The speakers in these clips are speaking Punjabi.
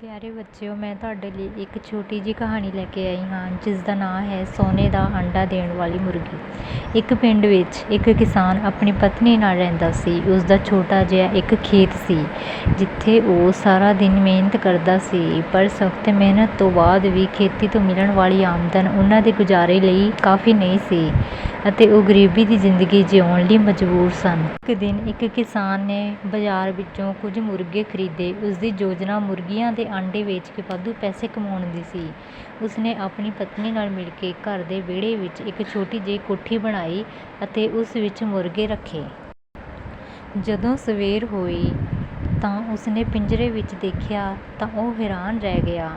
ਪਿਆਰੇ ਬੱਚਿਓ, ਮੈਂ ਤੁਹਾਡੇ ਲਈ ਇੱਕ ਛੋਟੀ ਜਿਹੀ ਕਹਾਣੀ ਲੈ ਕੇ ਆਈ ਹਾਂ ਜਿਸ ਦਾ ਨਾਂ ਹੈ ਸੋਨੇ ਦਾ ਅੰਡਾ ਦੇਣ ਵਾਲੀ ਮੁਰਗੀ। ਇੱਕ ਪਿੰਡ ਵਿੱਚ ਇੱਕ ਕਿਸਾਨ ਆਪਣੀ ਪਤਨੀ ਨਾਲ ਰਹਿੰਦਾ ਸੀ। ਉਸ ਦਾ ਛੋਟਾ ਜਿਹਾ ਇੱਕ ਖੇਤ ਸੀ, ਜਿੱਥੇ ਉਹ ਸਾਰਾ ਦਿਨ ਮਿਹਨਤ ਕਰਦਾ ਸੀ, ਪਰ ਸਖਤ ਮਿਹਨਤ ਤੋਂ ਬਾਅਦ ਵੀ ਖੇਤੀ ਤੋਂ ਮਿਲਣ ਵਾਲੀ ਆਮਦਨ ਉਹਨਾਂ ਦੇ ਗੁਜ਼ਾਰੇ ਲਈ ਕਾਫੀ ਨਹੀਂ ਸੀ। ਅਤੇ ਉਹ ਗਰੀਬੀ ਦੀ ਜ਼ਿੰਦਗੀ ਜਿਉਣ ਲਈ ਮਜਬੂਰ ਸਨ। ਇੱਕ ਦਿਨ ਇੱਕ ਕਿਸਾਨ ਨੇ ਬਾਜ਼ਾਰ ਵਿੱਚੋਂ ਕੁਝ ਮੁਰਗੇ ਖਰੀਦੇ। ਉਸ ਦੀ ਯੋਜਨਾ ਮੁਰਗੀਆਂ ਦੇ ਆਂਡੇ ਵੇਚ ਕੇ ਵਾਧੂ ਪੈਸੇ ਕਮਾਉਣ ਦੀ ਸੀ। ਉਸਨੇ ਆਪਣੀ ਪਤਨੀ ਨਾਲ ਮਿਲ ਕੇ ਘਰ ਦੇ ਵਿਹੜੇ ਵਿੱਚ ਇੱਕ ਛੋਟੀ ਜਿਹੀ ਕੋਠੀ ਬਣਾਈ ਅਤੇ ਉਸ ਵਿੱਚ ਮੁਰਗੇ ਰੱਖੇ। ਜਦੋਂ ਸਵੇਰ ਹੋਈ ਤਾਂ ਉਸਨੇ ਪਿੰਜਰੇ ਵਿੱਚ ਦੇਖਿਆ ਤਾਂ ਉਹ ਹੈਰਾਨ ਰਹਿ ਗਿਆ।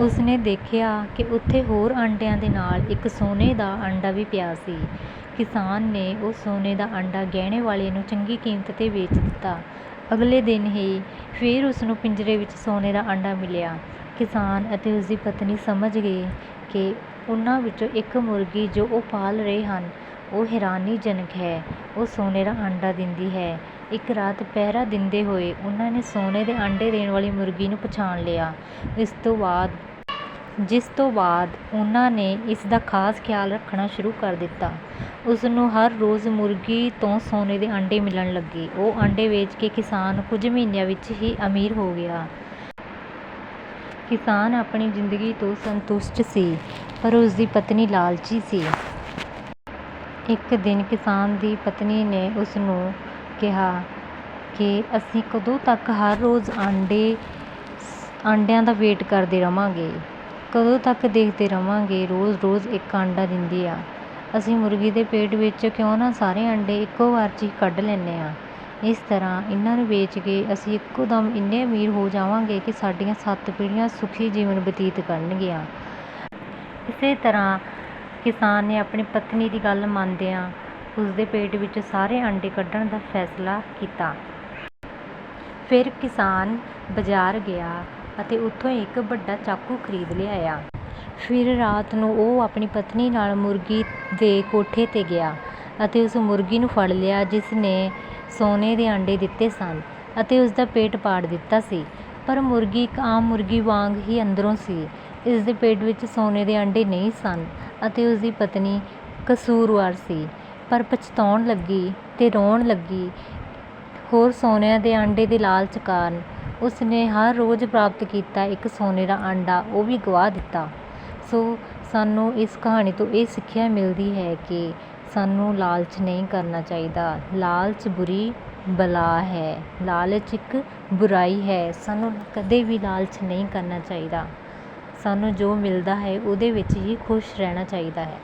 ਉਸਨੇ ਦੇਖਿਆ ਕਿ ਉੱਥੇ ਹੋਰ ਆਂਡਿਆਂ ਦੇ ਨਾਲ ਇੱਕ ਸੋਨੇ ਦਾ ਆਂਡਾ ਵੀ ਪਿਆ ਸੀ। ਕਿਸਾਨ ਨੇ ਉਹ ਸੋਨੇ ਦਾ ਆਂਡਾ ਗਹਿਣੇ ਵਾਲੇ ਨੂੰ ਚੰਗੀ ਕੀਮਤ 'ਤੇ ਵੇਚ ਦਿੱਤਾ। ਅਗਲੇ ਦਿਨ ਹੀ ਫਿਰ ਉਸਨੂੰ ਪਿੰਜਰੇ ਵਿੱਚ ਸੋਨੇ ਦਾ ਆਂਡਾ ਮਿਲਿਆ। ਕਿਸਾਨ ਅਤੇ ਉਸਦੀ ਪਤਨੀ ਸਮਝ ਗਏ ਕਿ ਉਹਨਾਂ ਵਿੱਚੋਂ ਇੱਕ ਮੁਰਗੀ ਜੋ ਉਹ ਪਾਲ ਰਹੇ ਹਨ, ਉਹ ਹੈਰਾਨੀਜਨਕ ਹੈ। ਉਹ ਸੋਨੇ ਦਾ ਆਂਡਾ ਦਿੰਦੀ ਹੈ। ਇੱਕ ਰਾਤ ਪਹਿਰਾ ਦਿੰਦੇ ਹੋਏ ਉਹਨਾਂ ਨੇ ਸੋਨੇ ਦੇ ਆਂਡੇ ਦੇਣ ਵਾਲੀ ਮੁਰਗੀ ਨੂੰ ਪਛਾਣ ਲਿਆ। ਇਸ ਤੋਂ ਬਾਅਦ, ਜਿਸ ਤੋਂ ਬਾਅਦ ਉਹਨਾਂ ਨੇ ਇਸ ਦਾ ਖਾਸ ਖਿਆਲ ਰੱਖਣਾ ਸ਼ੁਰੂ ਕਰ ਦਿੱਤਾ। ਉਸ ਨੂੰ ਹਰ ਰੋਜ਼ ਮੁਰਗੀ ਤੋਂ ਸੋਨੇ ਦੇ ਆਂਡੇ ਮਿਲਣ ਲੱਗੇ। ਉਹ ਆਂਡੇ ਵੇਚ ਕੇ ਕਿਸਾਨ ਕੁਝ ਮਹੀਨਿਆਂ ਵਿੱਚ ਹੀ ਅਮੀਰ ਹੋ ਗਿਆ। ਕਿਸਾਨ ਆਪਣੀ ਜ਼ਿੰਦਗੀ ਤੋਂ ਸੰਤੁਸ਼ਟ ਸੀ, ਪਰ ਉਸ ਦੀ ਪਤਨੀ ਲਾਲਚੀ ਸੀ। ਇੱਕ ਦਿਨ ਕਿਸਾਨ ਦੀ ਪਤਨੀ ਨੇ ਉਸ ਨੂੰ ਕਿਹਾ ਕਿ ਅਸੀਂ ਕਦੋਂ ਤੱਕ ਹਰ ਰੋਜ਼ ਆਂਡੇ, ਆਂਡਿਆਂ ਦਾ ਵੇਟ ਕਰਦੇ ਰਵਾਂਗੇ। ਕਦੋਂ ਤੱਕ ਦੇਖਦੇ ਰਵਾਂਗੇ, ਰੋਜ਼ ਰੋਜ਼ ਇੱਕ ਆਂਡਾ ਦਿੰਦੀ ਆ। ਅਸੀਂ ਮੁਰਗੀ ਦੇ ਪੇਟ ਵਿੱਚ ਕਿਉਂ ਨਾ ਸਾਰੇ ਆਂਡੇ ਇੱਕੋ ਵਾਰ 'ਚ ਹੀ ਕੱਢ ਲੈਂਦੇ ਹਾਂ ਇਸ ਤਰ੍ਹਾਂ ਇਹਨਾਂ ਨੂੰ ਵੇਚ ਕੇ ਅਸੀਂ ਇੱਕੋ ਦਮ ਇੰਨੇ ਅਮੀਰ ਹੋ ਜਾਵਾਂਗੇ ਕਿ ਸਾਡੀਆਂ ਸੱਤ ਪੀੜ੍ਹੀਆਂ ਸੁਖੀ ਜੀਵਨ ਬਤੀਤ ਕਰਨਗੀਆਂ। ਇਸੇ ਤਰ੍ਹਾਂ ਕਿਸਾਨ ਨੇ ਆਪਣੀ ਪਤਨੀ ਦੀ ਗੱਲ ਮੰਨਦਿਆਂ ਉਸਦੇ ਪੇਟ ਵਿੱਚ ਸਾਰੇ ਆਂਡੇ ਕੱਢਣ ਦਾ ਫੈਸਲਾ ਕੀਤਾ। ਫਿਰ ਕਿਸਾਨ ਬਾਜ਼ਾਰ ਗਿਆ ਅਤੇ ਉੱਥੋਂ ਇੱਕ ਵੱਡਾ ਚਾਕੂ ਖਰੀਦ ਲਿਆਇਆ। ਫਿਰ ਰਾਤ ਨੂੰ ਉਹ ਆਪਣੀ ਪਤਨੀ ਨਾਲ ਮੁਰਗੀ ਦੇ ਕੋਠੇ 'ਤੇ ਗਿਆ ਅਤੇ ਉਸ ਮੁਰਗੀ ਨੂੰ ਫੜ ਲਿਆ, ਜਿਸ ਨੇ ਸੋਨੇ ਦੇ ਆਂਡੇ ਦਿੱਤੇ ਸਨ ਅਤੇ ਉਸ ਦਾ ਪੇਟ ਪਾੜ ਦਿੱਤਾ ਸੀ। ਪਰ ਮੁਰਗੀ ਇੱਕ ਆਮ ਮੁਰਗੀ ਵਾਂਗ ਹੀ ਅੰਦਰੋਂ ਸੀ। ਇਸ ਦੇ ਪੇਟ ਵਿੱਚ ਸੋਨੇ ਦੇ ਆਂਡੇ ਨਹੀਂ ਸਨ ਅਤੇ ਉਸ ਦੀ ਪਤਨੀ ਕਸੂਰਵਾਰ ਸੀ। ਪਰ ਪਛਤਾਉਣ ਲੱਗੀ ਅਤੇ ਰੋਣ ਲੱਗੀ। ਹੋਰ ਸੋਨਿਆਂ ਦੇ ਆਂਡੇ ਦੇ ਲਾਲਚ ਕਾਰਨ ਉਸ ਨੇ ਹਰ ਰੋਜ਼ ਪ੍ਰਾਪਤ ਕੀਤਾ ਇੱਕ ਸੋਨੇ ਦਾ ਆਂਡਾ, ਉਹ ਵੀ ਗਵਾ ਦਿੱਤਾ। ਸੋ ਸਾਨੂੰ ਇਸ ਕਹਾਣੀ ਤੋਂ ਇਹ ਸਿੱਖਿਆ ਮਿਲਦੀ ਹੈ ਕਿ ਸਾਨੂੰ ਲਾਲਚ ਨਹੀਂ ਕਰਨਾ ਚਾਹੀਦਾ। ਲਾਲਚ ਬੁਰੀ ਬਲਾ ਹੈ, ਲਾਲਚ ਇੱਕ ਬੁਰਾਈ ਹੈ। ਸਾਨੂੰ ਕਦੇ ਵੀ ਲਾਲਚ ਨਹੀਂ ਕਰਨਾ ਚਾਹੀਦਾ। ਸਾਨੂੰ ਜੋ ਮਿਲਦਾ ਹੈ ਉਹਦੇ ਵਿੱਚ ਹੀ ਖੁਸ਼ ਰਹਿਣਾ ਚਾਹੀਦਾ ਹੈ।